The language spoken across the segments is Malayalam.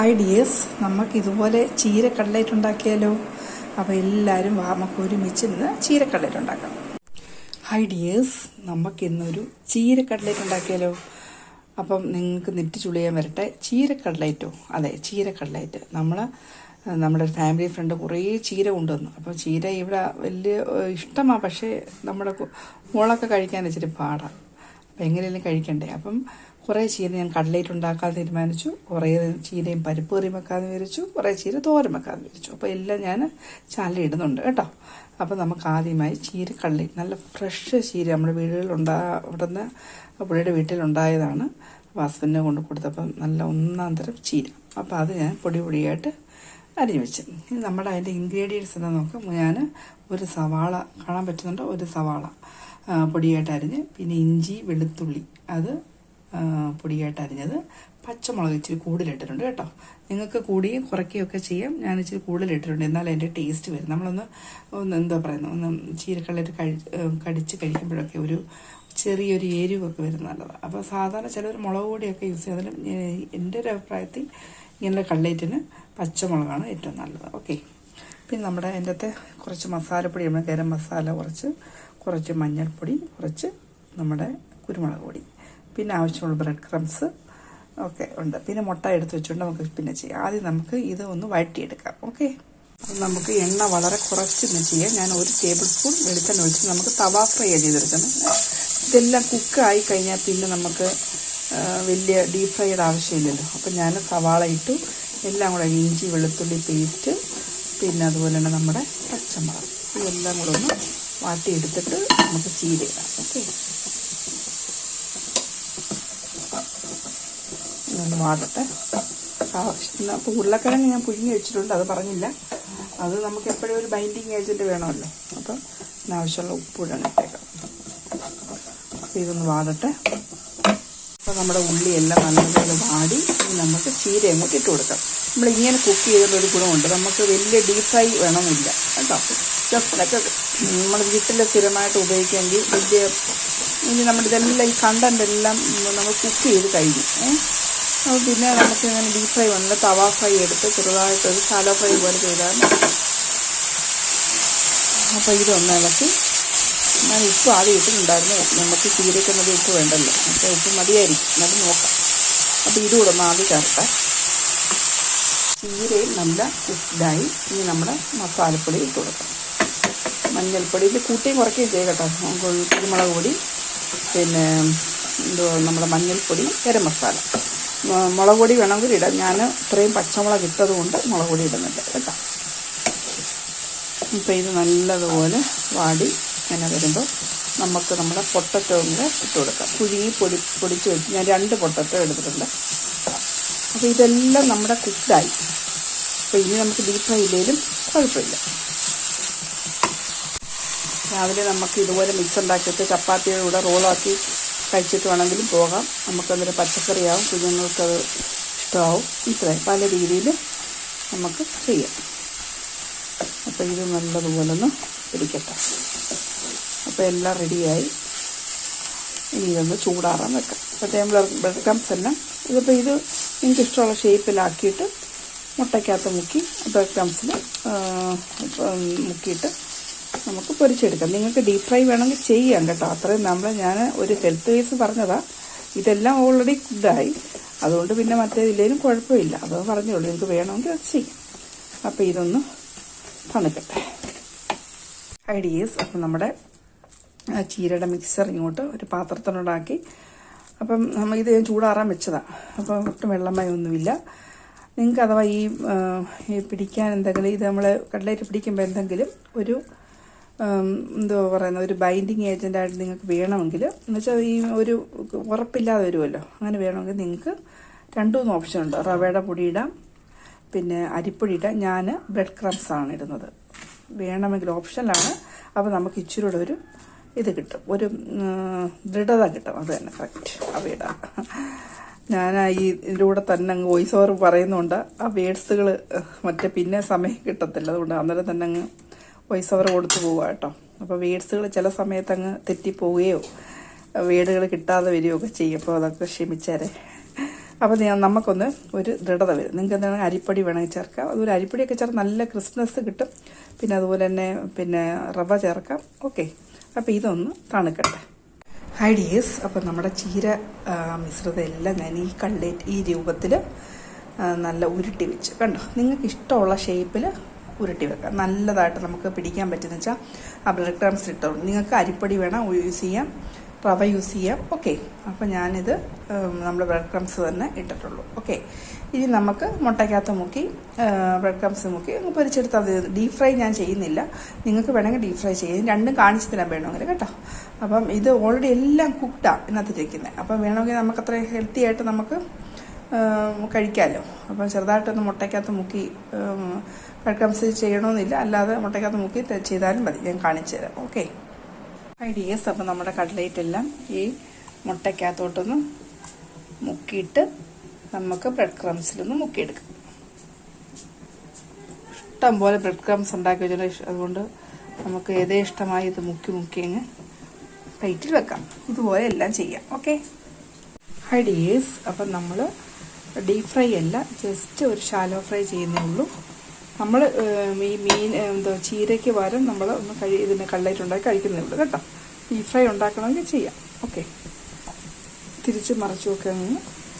ഹായ് ഡിയേഴ്സ് നമുക്ക് ഇതുപോലെ ചീര ഉണ്ടാക്കിയാലോ അപ്പോൾ എല്ലാവരും നമുക്ക് ഒരുമിച്ച് ഇന്ന് ചീര കട്ട്ലേറ്റ് ഉണ്ടാക്കാം ഹായ് ഡിയേഴ്സ് നമുക്ക് ഇന്നൊരു ചീര കട്ട്ലേറ്റ് ഉണ്ടാക്കിയാലോ അപ്പം നിങ്ങൾക്ക് നെറ്റ് ചുളിയാൻ വരട്ടെ. ചീര അതെ ചീര നമ്മൾ നമ്മുടെ ഫാമിലി ഫ്രണ്ട് കുറേ ചീര കൊണ്ടുവന്നു. അപ്പോൾ ചീര ഇവിടെ വലിയ ഇഷ്ടമാണ് പക്ഷേ നമ്മുടെ മോളൊക്കെ കഴിക്കാൻ ഇച്ചിരി പാടാണ് അപ്പം എങ്ങനെയെങ്കിലും കഴിക്കണ്ടേ? അപ്പം കുറേ ചീര ഞാൻ കടലേറ്റ് ഉണ്ടാക്കാൻ തീരുമാനിച്ചു. കുറേ ചീരയും പരിപ്പ് കറി വെക്കാമെന്ന് വിചാരിച്ചു. കുറേ ചീര തോരൻ വെക്കാമെന്ന് വിചാരിച്ചു. അപ്പോൾ എല്ലാം ഞാൻ ചാനലിൽ ഇടുന്നുണ്ട് കേട്ടോ. അപ്പോൾ നമുക്ക് ആദ്യമായി ചീര കള്ളി നല്ല ഫ്രഷ് ചീര നമ്മുടെ വീടുകളിലുണ്ടാ അവിടെ നിന്ന് പുള്ളിയുടെ വീട്ടിലുണ്ടായതാണ് അപ്പോൾ ഹസ്ബൻഡിനെ കൊണ്ട് കൊടുത്തപ്പം നല്ല ഒന്നാം തരം ചീര. അപ്പോൾ അത് ഞാൻ പൊടി പൊടിയായിട്ട് അരിഞ്ഞു വെച്ചു. ഇനി നമ്മുടെ അതിന്റെ ഇൻഗ്രീഡിയൻസ് എന്താ നോക്കാം. ഞാൻ ഒരു സവാള കാണാൻ പറ്റുന്നുണ്ടോ? ഒരു സവാള പൊടിയായിട്ട് അരിഞ്ഞ്. പിന്നെ ഇഞ്ചി വെളുത്തുള്ളി. അത് പൊടിയായിട്ട് അരിഞ്ഞത്. പച്ചമുളക് ഇച്ചിരി കൂടുതലിട്ടിട്ടുണ്ട് കേട്ടോ. നിങ്ങൾക്ക് കൂടിയും കുറയ്ക്കുകയൊക്കെ ചെയ്യാം. ഞാൻ ഇച്ചിരി കൂടുതലിട്ടിട്ടുണ്ട്. എന്നാലും അതിന്റെ ടേസ്റ്റ് വരും. നമ്മളൊന്ന് ഒന്ന് എന്താ പറയുന്നത്? ഒന്ന് ചീരക്കള്ളിട്ട് കഴി ഏ, കടിച്ച് കഴിക്കുമ്പോഴൊക്കെ ഒരു ചെറിയൊരു എരിവൊക്കെ വരുന്ന നല്ലതാണ് അപ്പോൾ സാധാരണ ചിലർ മുളക് പൊടിയൊക്കെ യൂസ് ചെയ്താലും എന്റെ ഒരു അഭിപ്രായത്തിൽ ഇങ്ങനെ കള്ളേറ്റിന് പച്ചമുളകാണ് ഏറ്റവും നല്ലത്. ഓക്കെ. പിന്നെ നമ്മുടെ അതിന്റെ അകത്തെ കുറച്ച് മസാലപ്പൊടി നമ്മൾ ഗരം മസാല കുറച്ച് കുറച്ച് മഞ്ഞൾപ്പൊടി കുറച്ച് നമ്മുടെ കുരുമുളക് പൊടി. പിന്നെ ആവശ്യമുള്ള ബ്രെഡ് ക്രംസ് ഒക്കെ ഉണ്ട്. പിന്നെ മുട്ട എടുത്ത് വെച്ചുകൊണ്ട് നമുക്ക് പിന്നെ ചെയ്യാം. ആദ്യം നമുക്ക് ഇത് ഒന്ന് വഴറ്റിയെടുക്കാം. ഓക്കെ നമുക്ക് എണ്ണ വളരെ കുറച്ച് ഇന്ന് ചെയ്യാം. ഞാൻ ഒരു ടേബിൾ സ്പൂൺ വെളിച്ചെണ്ണ ഒഴിച്ച് നമുക്ക് തവ ഫ്രൈ ചെയ്തെടുക്കുന്നത് ഇതെല്ലാം കുക്കായി കഴിഞ്ഞാൽ പിന്നെ നമുക്ക് വലിയ ഡീപ് ഫ്രൈയുടെ ആവശ്യമില്ലല്ലോ. അപ്പം ഞാൻ സവാള ഇട്ടു. എല്ലാം കൂടെ ഇഞ്ചി വെളുത്തുള്ളി പേസ്റ്റ് പിന്നെ അതുപോലെ തന്നെ നമ്മുടെ പച്ചമുളക്. ഇതെല്ലാം കൂടെ ഒന്ന് വാട്ടിയെടുത്തിട്ട് നമുക്ക് ചീരയിടാം ഓക്കെ ഒന്ന് വാടട്ടെ അപ്പോൾ ഉരുളക്കിഴങ്ങ് ഞാൻ പുഴുങ്ങി വെച്ചിട്ടുണ്ട് അത് പറഞ്ഞില്ല. അത് നമുക്ക് എപ്പോഴും ഒരു ബൈൻഡിങ് ഏജന്റ് വേണമല്ലോ. അപ്പം ആവശ്യമുള്ള ഉപ്പൂടാണ് ഇട്ടേക്കാം. അപ്പോൾ ഇതൊന്ന് വാടട്ടെ. അപ്പോൾ നമ്മുടെ ഉള്ളി എല്ലാം നല്ലപോലെ വാടി നമുക്ക് ചീര അങ്ങോട്ട് ഇട്ട് കൊടുക്കാം. നമ്മൾ ഇങ്ങനെ കുക്ക് ഒരു ഗുണമുണ്ട്. നമുക്ക് വലിയ ഡീപ് ഫ്രൈ വേണമെന്നില്ല കേട്ടോ. ജസ്റ്റ് നമ്മൾ വീട്ടിൽ സ്ഥിരമായിട്ട് ഉപയോഗിക്കുകയാണെങ്കിൽ വലിയ ഇനി നമ്മുടെ ഇതെല്ലാം ഈ കണ്ടന്റ് എല്ലാം നമ്മൾ കുക്ക് ചെയ്ത് കഴിഞ്ഞു. ഏ? അപ്പോൾ പിന്നെ നമുക്ക് ഇങ്ങനെ ഡീപ് ഫ്രൈ ഉണ്ട് തവ ഫ്രൈ എടുത്ത് ചെറുതായിട്ടൊരു സാലോ ഫ്രൈ പോലെ ചെയ്താൽ. അപ്പോൾ ഇതൊന്ന് ഇളക്കി. ഞാൻ ഉപ്പ് ആദ്യം ഇട്ടിട്ടുണ്ടായിരുന്നു. നമുക്ക് ചീരക്കുന്നത് ഉപ്പ് വേണ്ടല്ലോ. അപ്പോൾ ഉപ്പ് മതിയായിരിക്കും. എന്നാലും നോക്കാം. അപ്പോൾ ഇതുകൂടെ ഒന്ന് ആദ്യം ചേർക്കാം. ചീരയും നല്ല കുക്കായി ഇനി നമ്മുടെ മസാലപ്പൊടി ഇട്ട് കൊടുക്കാം. മഞ്ഞൾപ്പൊടി ഇത് കൂട്ടിയും കുറയ്ക്കുകയും ചെയ്യുക കേട്ടോ. കുരുമുളക് പൊടി പിന്നെ എന്തുവാ? നമ്മുടെ മഞ്ഞൾപ്പൊടി ഗരം മസാല. മുളക് പൊടി വേണമെങ്കിൽ ഇടാം. ഞാൻ ഇത്രയും പച്ചമുളക് ഇട്ടത് കൊണ്ട് മുളക് പൊടി ഇടുന്നുണ്ട് കേട്ടോ. ഇപ്പോൾ ഇത് നല്ലതുപോലെ വാടി ഇങ്ങനെ വരുമ്പോൾ നമുക്ക് നമ്മുടെ പൊട്ടറ്റോ കൂടെ ഇട്ട് കൊടുക്കാം. പുഴുങ്ങി പൊടി പൊടിച്ച് വെച്ച് ഞാൻ രണ്ട് പൊട്ടറ്റോ എടുത്തിട്ടുണ്ട്. അപ്പോൾ ഇതെല്ലാം നമ്മുടെ കുക്കായി. അപ്പോൾ ഇനി നമുക്ക് ഡീപ്പ് ഫ്രൈ ഇല്ലെങ്കിലും കുഴപ്പമില്ല. രാവിലെ നമുക്ക് ഇതുപോലെ മിക്സ് ഉണ്ടാക്കിയിട്ട് ചപ്പാത്തിയുടെ കൂടെ റോളാക്കി കഴിച്ചിട്ട് വേണമെങ്കിലും പോകാം. നമുക്കതൊരു പച്ചക്കറിയാവും. കുഞ്ഞുങ്ങൾക്കത് ഇഷ്ടമാവും. മനസ്സിലായി? പല രീതിയിൽ നമുക്ക് ചെയ്യാം. അപ്പോൾ ഇത് നല്ലതുപോലെ ഒന്ന് പിടിക്കട്ടെ. അപ്പോൾ എല്ലാം റെഡിയായി. ഇനി ഇതൊന്ന് ചൂടാറാൻ വെക്കാം. അപ്പോൾ നമ്മൾ ബ്രെഡ് ക്രംസ് എല്ലാം ഇതിപ്പോൾ ഇത് നിങ്ങൾക്ക് ഇഷ്ടമുള്ള ഷേപ്പിലാക്കിയിട്ട് മുട്ടയ്ക്കകത്ത് മുക്കി ബ്രെഡ് ക്രംസിൽ മുക്കിയിട്ട് നമുക്ക് പൊരിച്ചെടുക്കാം നിങ്ങൾക്ക് ഡീപ് ഫ്രൈ വേണമെങ്കിൽ ചെയ്യാം കേട്ടോ. അത്രയും നമ്മൾ ഞാൻ ഒരു ഹെൽത്ത് വൈസ് പറഞ്ഞതാ. ഇതെല്ലാം ഓൾറെഡി കുക്കായി അതുകൊണ്ട് പിന്നെ മറ്റേതില്ലേലും കുഴപ്പമില്ല. അത് പറഞ്ഞോളൂ. നിങ്ങൾക്ക് വേണമെങ്കിൽ അത് ചെയ്യാം. അപ്പോൾ ഇതൊന്ന് തണുക്കട്ടെ. ഐഡിയസ് അപ്പം നമ്മുടെ ചീരയുടെ മിക്സർ ഇങ്ങോട്ട് ഒരു പാത്രത്തിനോടാക്കി അപ്പം നമ്മൾ ഇത് ചൂടാറാൻ വെച്ചതാണ് അപ്പം ഒട്ടും വെള്ളമയൊന്നുമില്ല. നിങ്ങൾക്ക് അഥവാ ഈ പിടിക്കാൻ എന്തെങ്കിലും ഇത് നമ്മൾ കടലേറ്റ് പിടിക്കുമ്പോൾ എന്തെങ്കിലും ഒരു എന്തോ പറയുന്ന ഒരു ബൈൻഡിങ് ഏജന്റായിട്ട് നിങ്ങൾക്ക് വേണമെങ്കിൽ എന്നുവെച്ചാൽ ഈ ഒരു ഉറപ്പില്ലാതെ വരുമല്ലോ അങ്ങനെ വേണമെങ്കിൽ നിങ്ങൾക്ക് രണ്ട് മൂന്ന് ഓപ്ഷൻ ഉണ്ട്. റവയുടെ പൊടി ഇടാം പിന്നെ അരിപ്പൊടി ഇടാം. ഞാൻ ബ്രെഡ് ക്രംസ് ആണ് ഇടുന്നത്. വേണമെങ്കിൽ ഓപ്ഷനിലാണ് അപ്പോൾ നമുക്ക് ഇച്ചിരി കൂടെ ഒരു ഇത് കിട്ടും. ഒരു ദൃഢത കിട്ടും. അത് തന്നെ കറക്റ്റ് അവ ഇടാം. ഞാൻ ഈ ഇതിന്റെ കൂടെ തന്നെ അങ്ങ് വോയിസ് ഓവർ പറയുന്നുണ്ട്. ആ വേഡ്സുകൾ മറ്റേ പിന്നെ സമയം കിട്ടത്തില്ല. അതുകൊണ്ട് അന്നേരം തന്നെ അങ്ങ് വോയിസ് ഓവർ കൊടുത്തു പോവുക കേട്ടോ. അപ്പോൾ വേഡ്സുകൾ ചില സമയത്ത് അങ്ങ് തെറ്റിപ്പോവുകയോ വേഡുകൾ കിട്ടാതെ വരികയോ ഒക്കെ ചെയ്യും. അപ്പോൾ അതൊക്കെ ക്ഷമിച്ചേരെ. അപ്പോൾ നമുക്കൊന്ന് ഒരു ദൃഢത വരും. നിങ്ങൾക്ക് എന്താണ് അരിപ്പൊടി വേണമെങ്കിൽ ചേർക്കാം. അതുപോലെ അരിപ്പൊടിയൊക്കെ ചേർത്ത് നല്ല ക്രിസ്മസ് കിട്ടും. പിന്നെ അതുപോലെ തന്നെ പിന്നെ റവ ചേർക്കാം. ഓക്കെ. അപ്പോൾ ഇതൊന്ന് തണുക്കട്ടെ. ഹൈ ഡിയേഴ്സ് നമ്മുടെ ചീര മിശ്രിതം എല്ലാം ഞാൻ ഈ കള്ളേറ്റ് ഈ രൂപത്തിൽ നല്ല ഉരുട്ടി വെച്ച്. കണ്ടോ? നിങ്ങൾക്ക് ഇഷ്ടമുള്ള ഷേപ്പിൽ ഉരുട്ടി വെക്കാം. നല്ലതായിട്ട് നമുക്ക് പിടിക്കാൻ പറ്റുന്ന വെച്ചാൽ ആ ബ്രെഡ് ക്രംസ് ഇട്ടോളൂ നിങ്ങൾക്ക് അരിപ്പൊടി വേണം യൂസ് ചെയ്യാം. റവ യൂസ് ചെയ്യാം. ഓക്കെ അപ്പോൾ ഞാനിത് നമ്മൾ ബ്രെഡ് ക്രംസ് തന്നെ ഇട്ടിട്ടുള്ളൂ. ഓക്കെ ഇനി നമുക്ക് മുട്ടയ്ക്കകത്ത് മുക്കി ബ്രെഡ് ക്രംസ് മുക്കി അങ്ങ് പൊരിച്ചെടുത്താൽ മതി ഡീപ് ഫ്രൈ ഞാൻ ചെയ്യുന്നില്ല. നിങ്ങൾക്ക് വേണമെങ്കിൽ ഡീപ് ഫ്രൈ ചെയ്യും. രണ്ടും കാണിച്ചു തരാൻ വേണമെങ്കിൽ കേട്ടോ. അപ്പം ഇത് ഓൾറെഡി എല്ലാം കുക്ക്ഡാണ് ഇതിനകത്തിരിക്കുന്നത് അപ്പം വേണമെങ്കിൽ നമുക്ക് അത്ര ഹെൽത്തി ആയിട്ട് നമുക്ക് കഴിക്കാമല്ലോ അപ്പം ചെറുതായിട്ടൊന്ന് മുട്ടയ്ക്കകത്ത് മുക്കി കഴക്കംസ് ചെയ്യണമെന്നില്ല അല്ലാതെ മുട്ടയ്ക്കകത്ത് മുക്കി ചെയ്താലും മതി. ഞാൻ കാണിച്ചു തരാം. ഓക്കെ. ഐഡിയസ് അപ്പം നമ്മുടെ കട്ട്ലേറ്റ് എല്ലാം ഈ മുട്ടയ്ക്കകത്തോട്ടൊന്ന് മുക്കിയിട്ട് നമുക്ക് ബ്രെഡ് ക്രംസിലൊന്ന് മുക്കിയെടുക്കാം. ഇഷ്ടം പോലെ ബ്രെഡ് ക്രംസ് ഉണ്ടാക്കി വെച്ചാൽ അതുകൊണ്ട് നമുക്ക് ഏതേ ഇഷ്ടമായി ഇത് മുക്കി മുക്കി അങ്ങ് പ്ലേറ്റിൽ വെക്കാം. ഇതുപോലെ എല്ലാം ചെയ്യാം. ഓക്കെ. ഹൈ ഡിയേഴ്സ് അപ്പം നമ്മൾ ഡീപ് ഫ്രൈ അല്ല ജസ്റ്റ് ഒരു ഷാലോ ഫ്രൈ ചെയ്യുന്നേ ഉള്ളൂ. നമ്മൾ ഈ മീൻ എന്തോ ചീരയ്ക്ക് പകരം നമ്മൾ ഒന്ന് കഴി ഇതിന് കള്ളയിട്ടുണ്ടാക്കി കഴിക്കുന്നേ ഉള്ളൂ കേട്ടോ. ഡീപ് ഫ്രൈ ഉണ്ടാക്കണമെങ്കിൽ ചെയ്യാം. ഓക്കെ തിരിച്ച് മറിച്ചുമൊക്കെ അങ്ങ്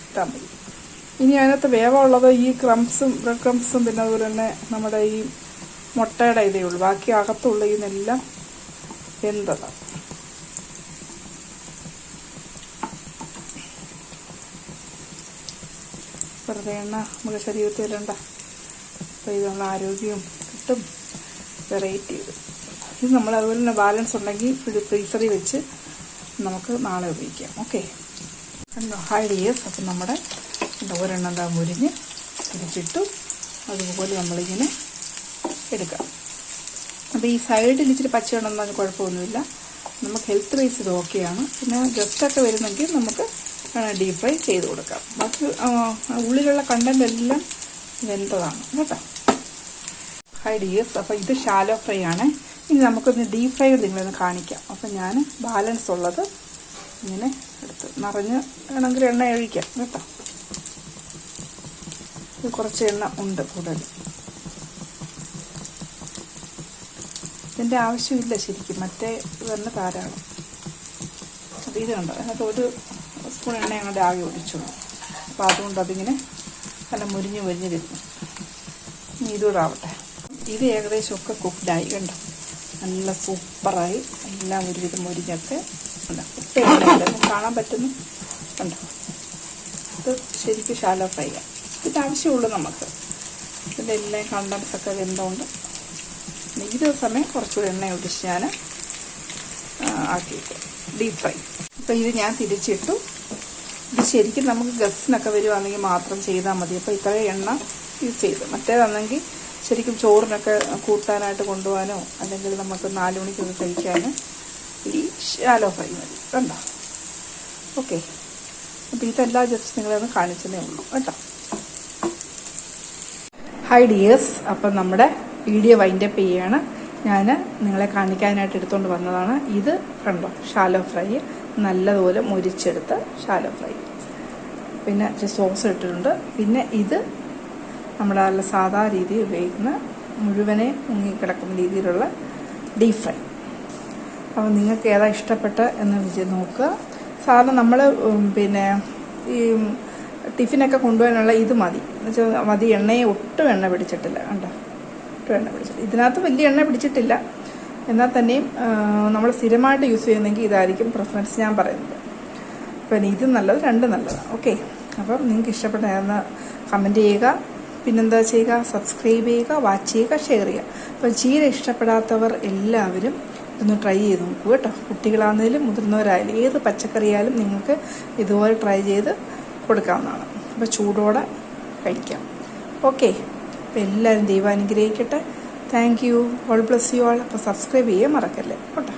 ഇട്ടാൽ മതി. ഇനി അതിനകത്ത് വേവമുള്ളത് ഈ ക്രംസും ബ്രെഡ് ക്രംസും പിന്നെ അതുപോലെ തന്നെ നമ്മുടെ ഈ മുട്ടയുടെ ഇതേ ഉള്ളൂ. ബാക്കി അകത്തുള്ള ഇതിനെല്ലാം വെന്തതാണ് വെറുതെ എണ്ണ നമ്മുടെ ശരീരത്തിൽ ഇടണ്ട. അപ്പോൾ ഇത് നമ്മൾ ആരോഗ്യവും കിട്ടും. വെറൈറ്റി ഇത് നമ്മൾ അതുപോലെ തന്നെ ബാലൻസ് ഉണ്ടെങ്കിൽ ഫ്രി- ഫ്രീസറിൽ വെച്ച് നമുക്ക് നാളെ ഉപയോഗിക്കാം. ഓക്കെ ഹൈ ഡിയേഴ്സ് അപ്പം നമ്മുടെ ഒരെണ്ണം എന്താ മുരിഞ്ഞ് തിരിച്ചിട്ടു അതുപോലെ നമ്മളിങ്ങനെ എടുക്കാം. അപ്പോൾ ഈ സൈഡിൽ ഇച്ചിരി പച്ചയുണ്ടെന്നൊന്നും കുഴപ്പമൊന്നുമില്ല. നമുക്ക് ഹെൽത്ത് വൈസ് ഇത് ഓക്കെയാണ് പിന്നെ ഗസ്റ്റൊക്കെ വരുന്നെങ്കിൽ നമുക്ക് ഡീപ് ഫ്രൈ ചെയ്ത് കൊടുക്കാം. ബാക്കി ഉള്ളിലുള്ള കണ്ടന്റ് എല്ലാം വെന്തതാണ്. കേട്ടോ? ഹൈ ഡിയേഴ്സ് അപ്പോൾ ഇത് ഷാലോ ഫ്രൈ ആണ്. ഇനി നമുക്കൊന്ന് ഡീപ് ഫ്രൈ നിങ്ങളൊന്ന് കാണിക്കാം. അപ്പം ഞാൻ ബാലൻസ് ഉള്ളത് ഇങ്ങനെ എടുത്ത് നിറഞ്ഞ് വേണമെങ്കിൽ എണ്ണ ഒഴിക്കാം. കേട്ടോ? ഇത് കുറച്ച് എണ്ണ ഉണ്ട് കൂടുതൽ. ഇതിന്റെ ആവശ്യമില്ല ശരിക്കും. മറ്റേ തന്നെ ധാരാളം. അപ്പോൾ ഇത് കണ്ടോ? അതിനകത്ത് ഒരു സ്പൂൺ എണ്ണ ഞങ്ങളുടെ ആകെ ഒഴിച്ചുള്ളൂ അപ്പോൾ അതുകൊണ്ട് അതിങ്ങനെ നല്ല മുരിഞ്ഞ് മുരിഞ്ഞ് വരുന്നു ഇനി ഇതുകൂടെ ഇത് ഏകദേശം ഒക്കെ കുക്ക്ഡായി കണ്ടോ? നല്ല സൂപ്പറായി. എല്ലാം ഒരുവിധം മുരിഞ്ഞൊക്കെ ഉണ്ട്. ഒട്ടും കാണാൻ പറ്റുന്നു. കണ്ടോ? ഇത് ശരിക്കും ഷാലോ ഫ്രൈ ആണ് ഇത് ആവശ്യമുള്ളൂ നമുക്ക്. ഇതിന്റെ എല്ലാം കണ്ടൻസൊക്കെ വെന്തോണ്ട് ഇത് സമയം കുറച്ചുകൂടി എണ്ണ ഒഴിച്ച് ഞാൻ ആക്കിയിട്ട് ഡീപ് ഫ്രൈ അപ്പോൾ ഇത് ഞാൻ തിരിച്ചിട്ടു. ഇത് ശരിക്കും നമുക്ക് ഗസ്റ്റിനൊക്കെ വരുവാണെങ്കിൽ മാത്രം ചെയ്താൽ മതി. അപ്പോൾ ഇത്ര എണ്ണ യൂസ് ചെയ്ത്. മറ്റേതാണെങ്കിൽ ശരിക്കും ചോറിനൊക്കെ കൂട്ടാനായിട്ട് കൊണ്ടുപോകാനോ അല്ലെങ്കിൽ നമുക്ക് നാല് മണിക്കൊക്കെ കഴിക്കാനോ ഈ ഷാലോ ഫ്രൈ മതി. കണ്ടോ? ഓക്കെ. അപ്പോൾ ഇതെല്ലാം ജസ്റ്റ് നിങ്ങളൊന്ന് കാണിച്ചതേ ഉള്ളൂ. കേട്ടോ? ഹൈ ഡിയേഴ്സ് അപ്പം നമ്മുടെ വീഡിയോ വൈൻഡപ്പ് ചെയ്യാണ്. ഞാൻ നിങ്ങളെ കാണിക്കാനായിട്ട് എടുത്തുകൊണ്ട് വന്നതാണ്. ഇത് കണ്ടോ? Shallow fry. നല്ലതുപോലെ മുരിച്ചെടുത്ത് ഷാലോ ഫ്രൈ പിന്നെ സോസ് ഇട്ടിട്ടുണ്ട്. പിന്നെ ഇത് നമ്മുടെ നല്ല സാധാ രീതിയിൽ ഉപയോഗിക്കുന്ന മുഴുവനെ മുങ്ങിക്കിടക്കുന്ന രീതിയിലുള്ള ഡീപ് ഫ്രൈ അപ്പോൾ നിങ്ങൾക്ക് ഏതാ ഇഷ്ടപ്പെട്ട എന്ന് വിജയ് നോക്കുക. സാധാരണ നമ്മൾ പിന്നെ ഈ ടിഫിനൊക്കെ കൊണ്ടുപോകാനുള്ള ഇത് മതി. എന്നുവെച്ചാൽ മതി എണ്ണയെ ഒട്ടും എണ്ണ പിടിച്ചിട്ടില്ല. കണ്ടോ? ഒട്ടും എണ്ണ പിടിച്ചിട്ടില്ല. ഇതിനകത്ത് വലിയ എണ്ണ പിടിച്ചിട്ടില്ല. എന്നാൽ തന്നെയും നമ്മൾ സ്ഥിരമായിട്ട് യൂസ് ചെയ്യുന്നെങ്കിൽ ഇതായിരിക്കും പ്രിഫറൻസ് ഞാൻ പറയുന്നത്. അപ്പം ഇത് നല്ലത് രണ്ട് നല്ലതാണ്. ഓക്കെ അപ്പം നിങ്ങൾക്ക് ഇഷ്ടപ്പെട്ട കമന്റ് ചെയ്യുക. പിന്നെന്താ ചെയ്യുക? സബ്സ്ക്രൈബ് ചെയ്യുക വാച്ച് ചെയ്യുക ഷെയർ ചെയ്യുക. അപ്പോൾ ചീര ഇഷ്ടപ്പെടാത്തവർ എല്ലാവരും ഇതൊന്ന് ട്രൈ ചെയ്ത് നോക്കൂ കേട്ടോ. കുട്ടികളാണെങ്കിലും മുതിർന്നവരായാലും ഏത് പച്ചക്കറിയായാലും നിങ്ങൾക്ക് ഇതുപോലെ ട്രൈ ചെയ്ത് കൊടുക്കാവുന്നതാണ്. അപ്പോൾ ചൂടോടെ കഴിക്കാം. ഓക്കെ അപ്പോൾ എല്ലാവരും ദൈവം അനുഗ്രഹിക്കട്ടെ. Thank you. All bless you all. അപ്പോൾ സബ്സ്ക്രൈബ് ചെയ്യാൻ മറക്കല്ലേ. കേട്ടോ